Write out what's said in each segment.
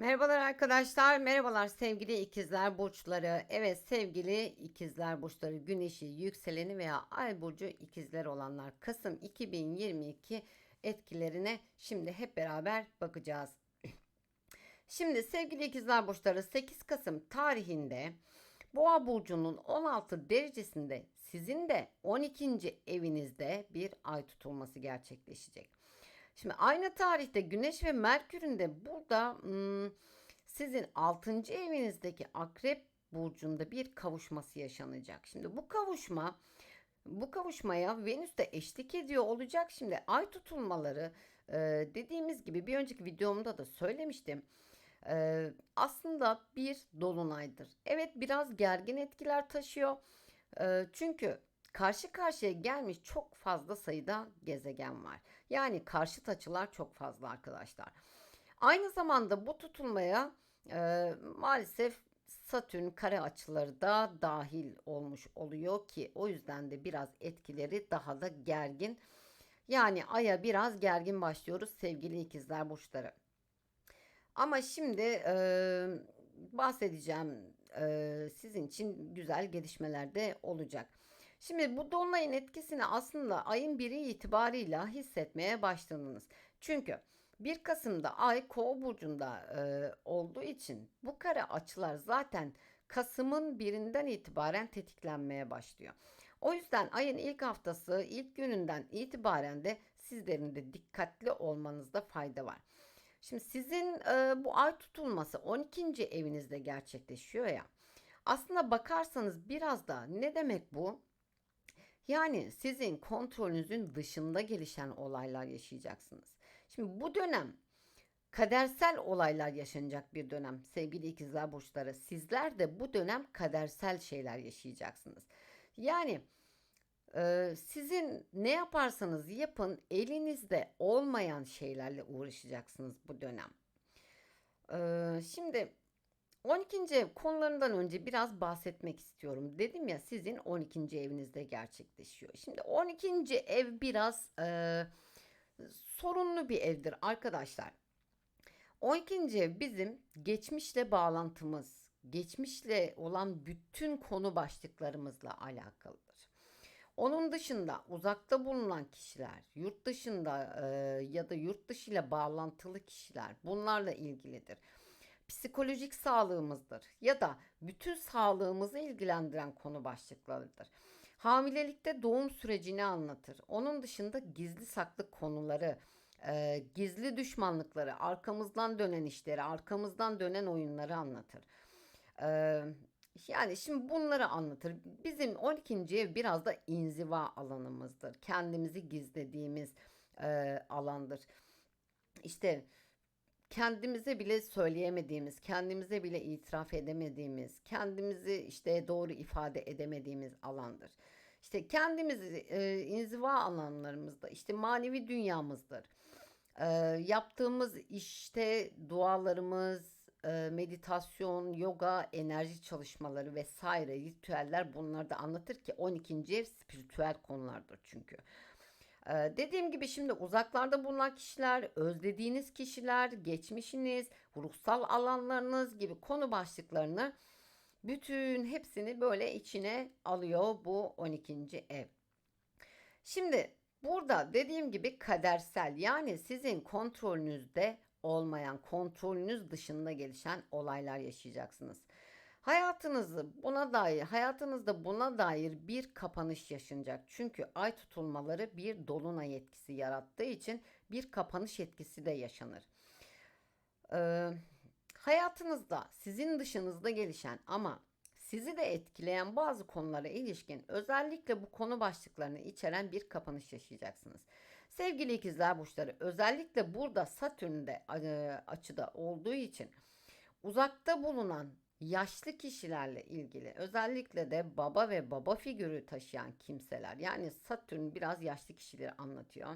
Merhabalar arkadaşlar, merhabalar sevgili ikizler burçları. Evet sevgili ikizler burçları, güneşi, yükseleni veya ay burcu ikizler olanlar Kasım 2022 etkilerine şimdi hep beraber bakacağız. Şimdi sevgili ikizler burçları 8 Kasım tarihinde Boğa burcunun 16 derecesinde sizin de 12. evinizde bir ay tutulması gerçekleşecek. Şimdi aynı tarihte Güneş ve Merkür'ün de burada sizin 6. evinizdeki Akrep burcunda bir kavuşması yaşanacak. Şimdi bu kavuşma bu kavuşmaya Venüs de eşlik ediyor olacak. Şimdi ay tutulmaları dediğimiz gibi bir önceki videomda da söylemiştim. Aslında bir dolunaydır. Evet biraz gergin etkiler taşıyor. Çünkü karşı karşıya gelmiş çok fazla sayıda gezegen var. Yani karşıt açılar çok fazla arkadaşlar. Aynı zamanda bu tutulmaya e, maalesef Satürn kare açıları da dahil olmuş oluyor ki o yüzden de biraz etkileri daha da gergin. Yani aya biraz gergin başlıyoruz sevgili ikizler burçları. Ama şimdi e, bahsedeceğim e, sizin için güzel gelişmeler de olacak. Şimdi bu dolunayın etkisini aslında ayın biri itibarıyla hissetmeye başladınız. Çünkü 1 Kasım'da ay Kova burcunda e, olduğu için bu kare açılar zaten Kasım'ın birinden itibaren tetiklenmeye başlıyor. O yüzden ayın ilk haftası, ilk gününden itibaren de sizlerin de dikkatli olmanızda fayda var. Şimdi sizin e, bu ay tutulması 12. evinizde gerçekleşiyor ya. Aslında bakarsanız biraz da ne demek bu? Yani sizin kontrolünüzün dışında gelişen olaylar yaşayacaksınız. Şimdi bu dönem kadersel olaylar yaşanacak bir dönem sevgili ikizler burçları. Sizler de bu dönem kadersel şeyler yaşayacaksınız. Yani e, sizin ne yaparsanız yapın elinizde olmayan şeylerle uğraşacaksınız bu dönem. E, şimdi 12. ev konularından önce biraz bahsetmek istiyorum. Dedim ya sizin 12. evinizde gerçekleşiyor. Şimdi 12. ev biraz e, sorunlu bir evdir arkadaşlar. 12. ev bizim geçmişle bağlantımız, geçmişle olan bütün konu başlıklarımızla alakalıdır. Onun dışında uzakta bulunan kişiler, yurt dışında e, ya da yurt dışı ile bağlantılı kişiler bunlarla ilgilidir psikolojik sağlığımızdır ya da bütün sağlığımızı ilgilendiren konu başlıklarıdır. Hamilelikte doğum sürecini anlatır. Onun dışında gizli saklı konuları, e, gizli düşmanlıkları, arkamızdan dönen işleri, arkamızdan dönen oyunları anlatır. E, yani şimdi bunları anlatır. Bizim 12. ev biraz da inziva alanımızdır. Kendimizi gizlediğimiz e, alandır. İşte kendimize bile söyleyemediğimiz, kendimize bile itiraf edemediğimiz, kendimizi işte doğru ifade edemediğimiz alandır. İşte kendimizi e, inziva alanlarımızda işte manevi dünyamızdır. E, yaptığımız işte dualarımız, e, meditasyon, yoga, enerji çalışmaları vesaire ritüeller bunları da anlatır ki 12. ev spiritüel konulardır çünkü. Dediğim gibi şimdi uzaklarda bulunan kişiler, özlediğiniz kişiler, geçmişiniz, ruhsal alanlarınız gibi konu başlıklarını bütün hepsini böyle içine alıyor bu 12. ev. Şimdi burada dediğim gibi kadersel yani sizin kontrolünüzde olmayan, kontrolünüz dışında gelişen olaylar yaşayacaksınız. Hayatınızı buna dair, hayatınızda buna dair bir kapanış yaşanacak. Çünkü ay tutulmaları bir dolunay etkisi yarattığı için bir kapanış etkisi de yaşanır. Ee, hayatınızda sizin dışınızda gelişen ama sizi de etkileyen bazı konulara ilişkin özellikle bu konu başlıklarını içeren bir kapanış yaşayacaksınız. Sevgili ikizler burçları özellikle burada Satürn'de e, açıda olduğu için uzakta bulunan yaşlı kişilerle ilgili özellikle de baba ve baba figürü taşıyan kimseler yani Satürn biraz yaşlı kişileri anlatıyor.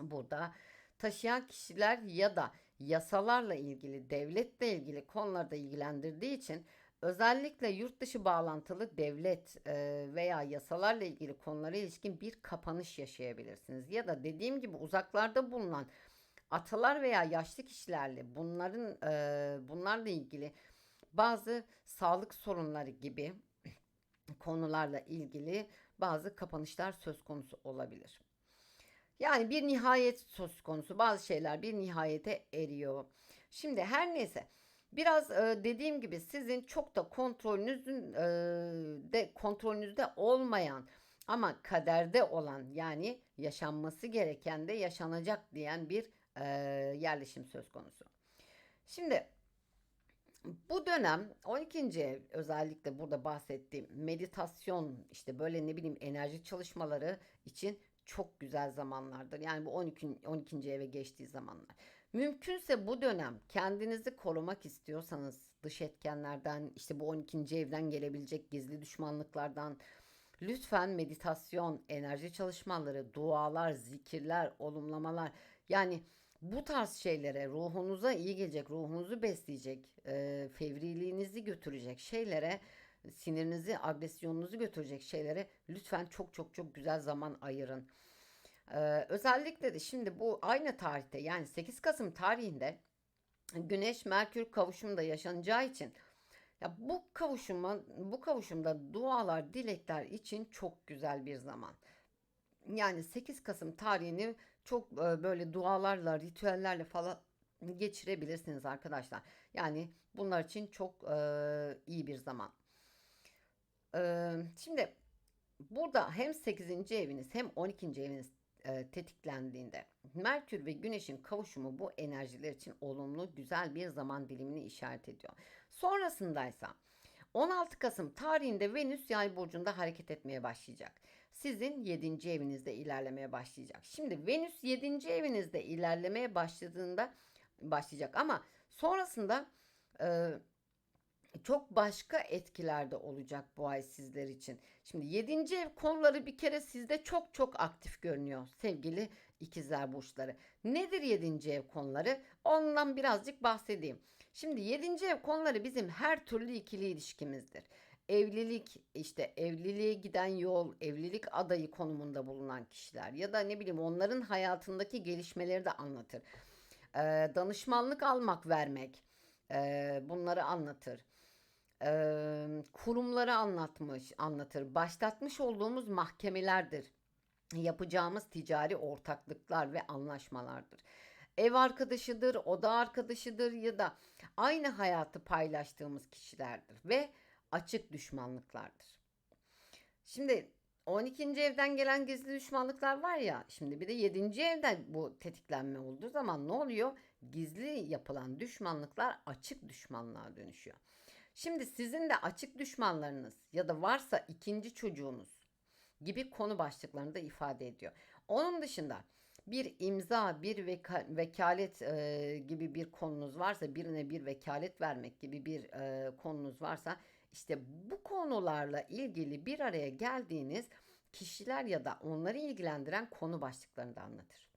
Burada taşıyan kişiler ya da yasalarla ilgili, devletle ilgili konularda ilgilendirdiği için özellikle yurt dışı bağlantılı devlet e, veya yasalarla ilgili konulara ilişkin bir kapanış yaşayabilirsiniz. Ya da dediğim gibi uzaklarda bulunan atalar veya yaşlı kişilerle bunların e, bunlarla ilgili bazı sağlık sorunları gibi konularla ilgili bazı kapanışlar söz konusu olabilir. Yani bir nihayet söz konusu. Bazı şeyler bir nihayete eriyor. Şimdi her neyse biraz e, dediğim gibi sizin çok da kontrolünüzün e, de kontrolünüzde olmayan ama kaderde olan yani yaşanması gereken de yaşanacak diyen bir e, yerleşim söz konusu. Şimdi bu dönem 12. ev özellikle burada bahsettiğim meditasyon işte böyle ne bileyim enerji çalışmaları için çok güzel zamanlardır. Yani bu 12. 12. eve geçtiği zamanlar. Mümkünse bu dönem kendinizi korumak istiyorsanız dış etkenlerden işte bu 12. evden gelebilecek gizli düşmanlıklardan lütfen meditasyon, enerji çalışmaları, dualar, zikirler, olumlamalar yani bu tarz şeylere ruhunuza iyi gelecek, ruhunuzu besleyecek, e, fevriliğinizi götürecek şeylere, sinirinizi, agresyonunuzu götürecek şeylere lütfen çok çok çok güzel zaman ayırın. Ee, özellikle de şimdi bu aynı tarihte yani 8 Kasım tarihinde Güneş Merkür kavuşumunda yaşanacağı için ya bu kavuşuma bu kavuşumda dualar, dilekler için çok güzel bir zaman. Yani 8 Kasım tarihini çok e, böyle dualarla, ritüellerle falan geçirebilirsiniz arkadaşlar. Yani bunlar için çok e, iyi bir zaman. E, şimdi burada hem 8. eviniz hem 12. eviniz e, tetiklendiğinde Merkür ve Güneş'in kavuşumu bu enerjiler için olumlu güzel bir zaman dilimini işaret ediyor. Sonrasındaysa 16 Kasım tarihinde Venüs Yay burcunda hareket etmeye başlayacak. Sizin 7. evinizde ilerlemeye başlayacak. Şimdi Venüs 7. evinizde ilerlemeye başladığında başlayacak ama sonrasında e, çok başka etkilerde olacak bu ay sizler için. Şimdi 7. ev konuları bir kere sizde çok çok aktif görünüyor sevgili ikizler burçları. Nedir 7. ev konuları? Ondan birazcık bahsedeyim. Şimdi 7. ev konuları bizim her türlü ikili ilişkimizdir. Evlilik işte evliliğe giden yol, evlilik adayı konumunda bulunan kişiler ya da ne bileyim onların hayatındaki gelişmeleri de anlatır. Ee, danışmanlık almak, vermek e, bunları anlatır e, kurumları anlatmış, anlatır. Başlatmış olduğumuz mahkemelerdir. Yapacağımız ticari ortaklıklar ve anlaşmalardır. Ev arkadaşıdır, oda arkadaşıdır ya da aynı hayatı paylaştığımız kişilerdir ve açık düşmanlıklardır. Şimdi 12. evden gelen gizli düşmanlıklar var ya şimdi bir de 7. evden bu tetiklenme olduğu zaman ne oluyor? Gizli yapılan düşmanlıklar açık düşmanlığa dönüşüyor. Şimdi sizin de açık düşmanlarınız ya da varsa ikinci çocuğunuz gibi konu başlıklarını da ifade ediyor. Onun dışında bir imza, bir veka, vekalet e, gibi bir konunuz varsa, birine bir vekalet vermek gibi bir e, konunuz varsa, işte bu konularla ilgili bir araya geldiğiniz kişiler ya da onları ilgilendiren konu başlıklarını da anlatır.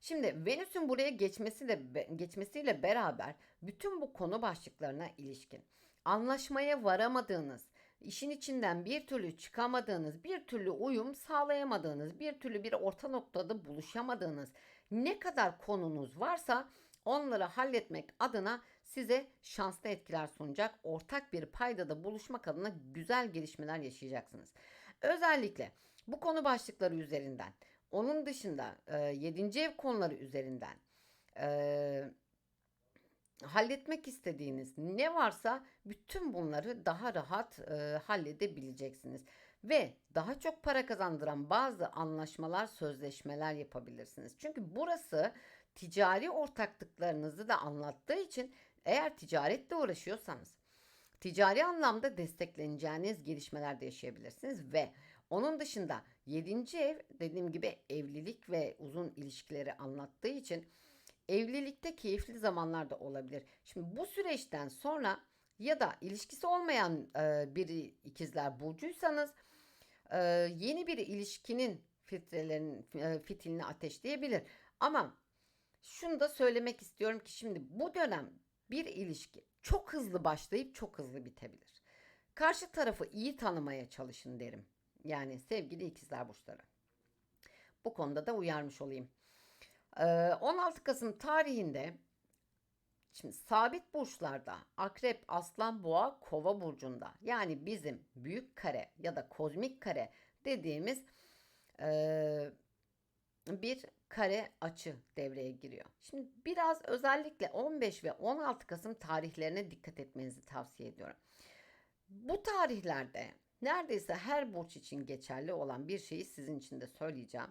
Şimdi Venüs'ün buraya geçmesi de geçmesiyle beraber bütün bu konu başlıklarına ilişkin anlaşmaya varamadığınız, işin içinden bir türlü çıkamadığınız, bir türlü uyum sağlayamadığınız, bir türlü bir orta noktada buluşamadığınız ne kadar konunuz varsa onları halletmek adına size şanslı etkiler sunacak. Ortak bir paydada buluşmak adına güzel gelişmeler yaşayacaksınız. Özellikle bu konu başlıkları üzerinden onun dışında e, 7. ev konuları üzerinden e, halletmek istediğiniz ne varsa bütün bunları daha rahat e, halledebileceksiniz. Ve daha çok para kazandıran bazı anlaşmalar, sözleşmeler yapabilirsiniz. Çünkü burası ticari ortaklıklarınızı da anlattığı için eğer ticaretle uğraşıyorsanız ticari anlamda destekleneceğiniz gelişmeler de yaşayabilirsiniz ve onun dışında 7. ev dediğim gibi evlilik ve uzun ilişkileri anlattığı için evlilikte keyifli zamanlar da olabilir. Şimdi bu süreçten sonra ya da ilişkisi olmayan e, bir ikizler burcuysanız e, yeni bir ilişkinin filtrelerin e, fitilini ateşleyebilir. Ama şunu da söylemek istiyorum ki şimdi bu dönem bir ilişki çok hızlı başlayıp çok hızlı bitebilir. Karşı tarafı iyi tanımaya çalışın derim. Yani sevgili ikizler burçları. Bu konuda da uyarmış olayım. Ee, 16 Kasım tarihinde Şimdi sabit burçlarda Akrep, Aslan, Boğa, Kova burcunda yani bizim büyük kare ya da kozmik kare dediğimiz eee, bir kare açı devreye giriyor. Şimdi biraz özellikle 15 ve 16 Kasım tarihlerine dikkat etmenizi tavsiye ediyorum. Bu tarihlerde neredeyse her burç için geçerli olan bir şeyi sizin için de söyleyeceğim.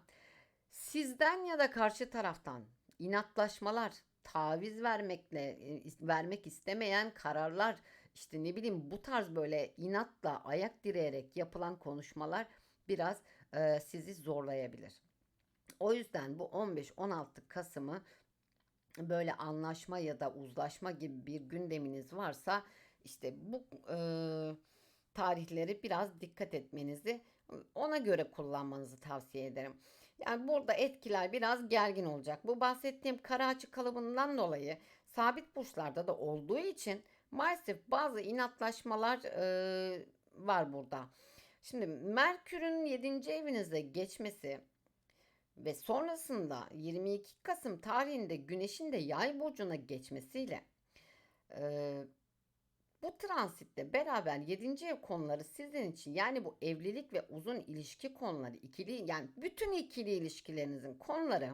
Sizden ya da karşı taraftan inatlaşmalar, taviz vermekle e, vermek istemeyen kararlar, işte ne bileyim bu tarz böyle inatla ayak direyerek yapılan konuşmalar biraz e, sizi zorlayabilir. O yüzden bu 15-16 Kasım'ı böyle anlaşma ya da uzlaşma gibi bir gündeminiz varsa işte bu e, tarihleri biraz dikkat etmenizi ona göre kullanmanızı tavsiye ederim. Yani burada etkiler biraz gergin olacak. Bu bahsettiğim kara açı kalıbından dolayı sabit burçlarda da olduğu için maalesef bazı inatlaşmalar e, var burada. Şimdi Merkür'ün 7. evinizde geçmesi ve sonrasında 22 Kasım tarihinde Güneş'in de Yay burcuna geçmesiyle e, bu transitle beraber 7. ev konuları sizin için yani bu evlilik ve uzun ilişki konuları, ikili yani bütün ikili ilişkilerinizin konuları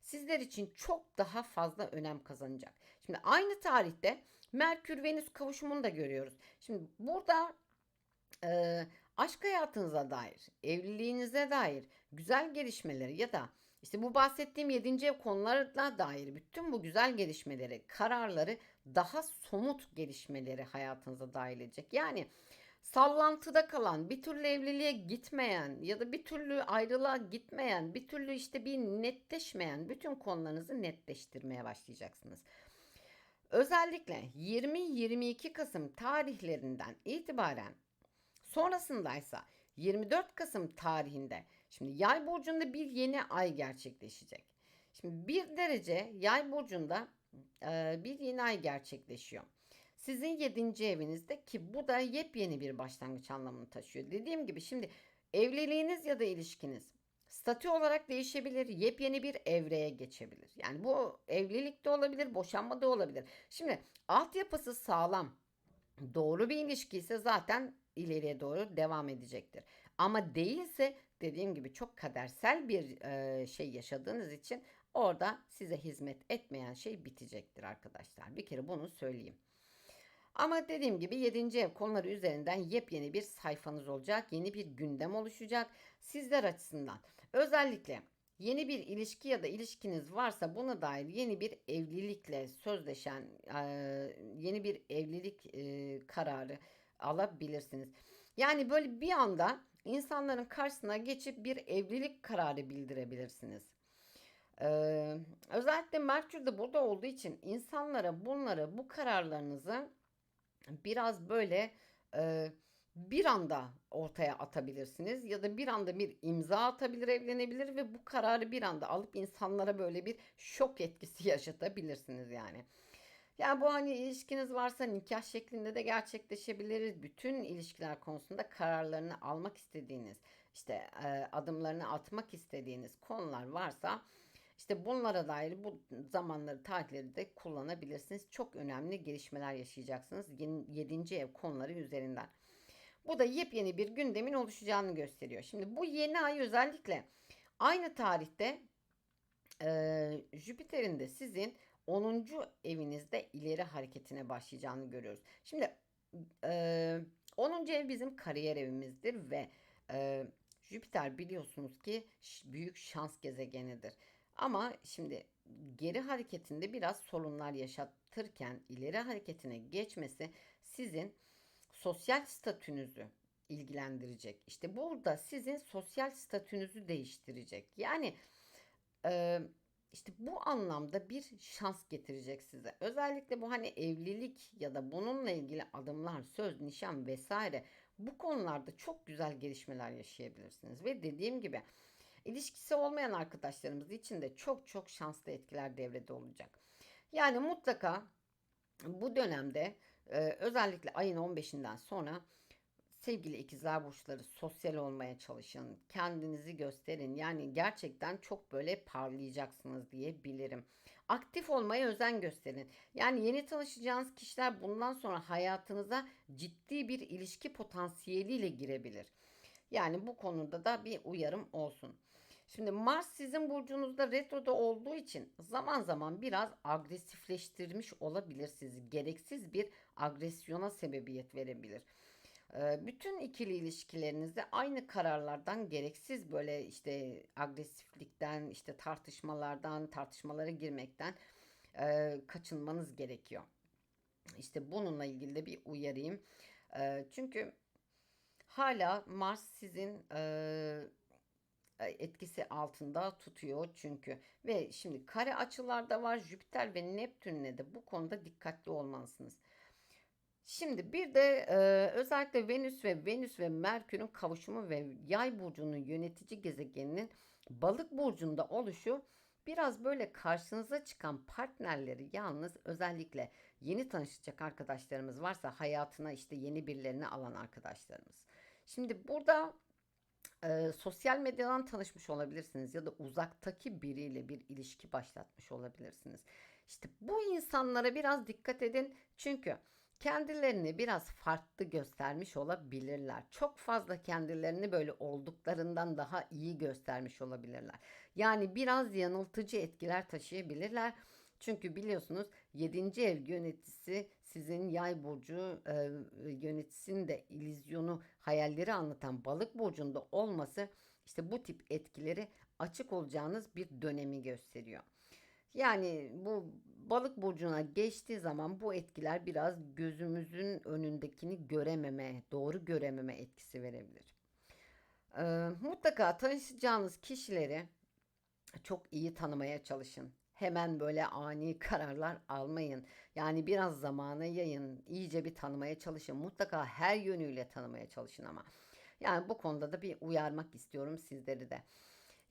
sizler için çok daha fazla önem kazanacak. Şimdi aynı tarihte Merkür Venüs kavuşumunu da görüyoruz. Şimdi burada e, aşk hayatınıza dair, evliliğinize dair güzel gelişmeleri ya da işte bu bahsettiğim 7. ev konularına dair bütün bu güzel gelişmeleri, kararları daha somut gelişmeleri hayatınıza dahil edecek. Yani sallantıda kalan, bir türlü evliliğe gitmeyen ya da bir türlü ayrılığa gitmeyen, bir türlü işte bir netleşmeyen bütün konularınızı netleştirmeye başlayacaksınız. Özellikle 20-22 Kasım tarihlerinden itibaren sonrasındaysa 24 Kasım tarihinde şimdi yay burcunda bir yeni ay gerçekleşecek. Şimdi bir derece yay burcunda e, bir yeni ay gerçekleşiyor. Sizin 7. evinizde ki bu da yepyeni bir başlangıç anlamını taşıyor. Dediğim gibi şimdi evliliğiniz ya da ilişkiniz statü olarak değişebilir, yepyeni bir evreye geçebilir. Yani bu evlilik de olabilir, boşanma da olabilir. Şimdi altyapısı sağlam, doğru bir ilişki ise zaten ileriye doğru devam edecektir. Ama değilse dediğim gibi çok kadersel bir e, şey yaşadığınız için orada size hizmet etmeyen şey bitecektir arkadaşlar. Bir kere bunu söyleyeyim. Ama dediğim gibi 7. ev konuları üzerinden yepyeni bir sayfanız olacak. Yeni bir gündem oluşacak. Sizler açısından özellikle yeni bir ilişki ya da ilişkiniz varsa buna dair yeni bir evlilikle sözleşen e, yeni bir evlilik e, kararı alabilirsiniz. Yani böyle bir anda insanların karşısına geçip bir evlilik kararı bildirebilirsiniz. Ee, özellikle Merkür de burada olduğu için insanlara bunları bu kararlarınızı biraz böyle e, bir anda ortaya atabilirsiniz ya da bir anda bir imza atabilir, evlenebilir ve bu kararı bir anda alıp insanlara böyle bir şok etkisi yaşatabilirsiniz yani. Yani bu hani ilişkiniz varsa nikah şeklinde de gerçekleşebilir. Bütün ilişkiler konusunda kararlarını almak istediğiniz, işte e, adımlarını atmak istediğiniz konular varsa işte bunlara dair bu zamanları, tarihleri de kullanabilirsiniz. Çok önemli gelişmeler yaşayacaksınız 7. ev konuları üzerinden. Bu da yepyeni bir gündemin oluşacağını gösteriyor. Şimdi bu yeni ay özellikle aynı tarihte e, Jüpiter'in de sizin 10. evinizde ileri hareketine başlayacağını görüyoruz. Şimdi e, 10. ev bizim kariyer evimizdir ve e, Jüpiter biliyorsunuz ki büyük şans gezegenidir. Ama şimdi geri hareketinde biraz sorunlar yaşatırken ileri hareketine geçmesi sizin sosyal statünüzü ilgilendirecek. İşte burada sizin sosyal statünüzü değiştirecek. Yani e, işte bu anlamda bir şans getirecek size. Özellikle bu hani evlilik ya da bununla ilgili adımlar, söz, nişan vesaire bu konularda çok güzel gelişmeler yaşayabilirsiniz. Ve dediğim gibi ilişkisi olmayan arkadaşlarımız için de çok çok şanslı etkiler devrede olacak. Yani mutlaka bu dönemde e, özellikle ayın 15'inden sonra Sevgili ikizler burçları sosyal olmaya çalışın. Kendinizi gösterin. Yani gerçekten çok böyle parlayacaksınız diyebilirim. Aktif olmaya özen gösterin. Yani yeni tanışacağınız kişiler bundan sonra hayatınıza ciddi bir ilişki potansiyeliyle girebilir. Yani bu konuda da bir uyarım olsun. Şimdi Mars sizin burcunuzda retroda olduğu için zaman zaman biraz agresifleştirmiş olabilir sizi. Gereksiz bir agresyona sebebiyet verebilir. Bütün ikili ilişkilerinizde aynı kararlardan gereksiz böyle işte agresiflikten, işte tartışmalardan, tartışmalara girmekten kaçınmanız gerekiyor. İşte bununla ilgili de bir uyarayım. Çünkü hala Mars sizin etkisi altında tutuyor çünkü. Ve şimdi kare açılarda var Jüpiter ve Neptün'le de bu konuda dikkatli olmalısınız. Şimdi bir de e, özellikle Venüs ve Venüs ve Merkür'ün kavuşumu ve Yay burcunun yönetici gezegeninin Balık burcunda oluşu biraz böyle karşınıza çıkan partnerleri yalnız özellikle yeni tanışacak arkadaşlarımız varsa hayatına işte yeni birilerini alan arkadaşlarımız. Şimdi burada e, sosyal medyadan tanışmış olabilirsiniz ya da uzaktaki biriyle bir ilişki başlatmış olabilirsiniz. İşte bu insanlara biraz dikkat edin çünkü kendilerini biraz farklı göstermiş olabilirler. Çok fazla kendilerini böyle olduklarından daha iyi göstermiş olabilirler. Yani biraz yanıltıcı etkiler taşıyabilirler. Çünkü biliyorsunuz 7. ev yöneticisi sizin yay burcu e, yöneticisinin de illüzyonu hayalleri anlatan balık burcunda olması işte bu tip etkileri açık olacağınız bir dönemi gösteriyor. Yani bu balık burcuna geçtiği zaman bu etkiler biraz gözümüzün önündekini görememe, doğru görememe etkisi verebilir. Ee, mutlaka tanışacağınız kişileri çok iyi tanımaya çalışın. Hemen böyle ani kararlar almayın. Yani biraz zamana yayın, iyice bir tanımaya çalışın. Mutlaka her yönüyle tanımaya çalışın ama. Yani bu konuda da bir uyarmak istiyorum sizleri de.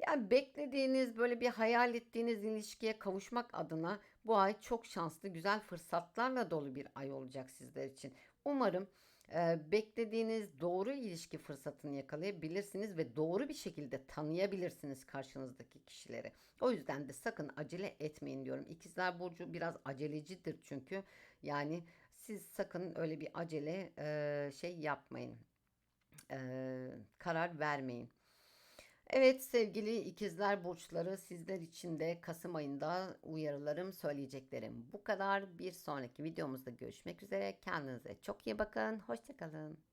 Yani beklediğiniz böyle bir hayal ettiğiniz ilişkiye kavuşmak adına bu ay çok şanslı, güzel fırsatlarla dolu bir ay olacak sizler için. Umarım e, beklediğiniz doğru ilişki fırsatını yakalayabilirsiniz ve doğru bir şekilde tanıyabilirsiniz karşınızdaki kişileri. O yüzden de sakın acele etmeyin diyorum. İkizler Burcu biraz acelecidir çünkü. Yani siz sakın öyle bir acele e, şey yapmayın. E, karar vermeyin. Evet sevgili ikizler burçları sizler için de Kasım ayında uyarılarım söyleyeceklerim bu kadar. Bir sonraki videomuzda görüşmek üzere. Kendinize çok iyi bakın. Hoşçakalın.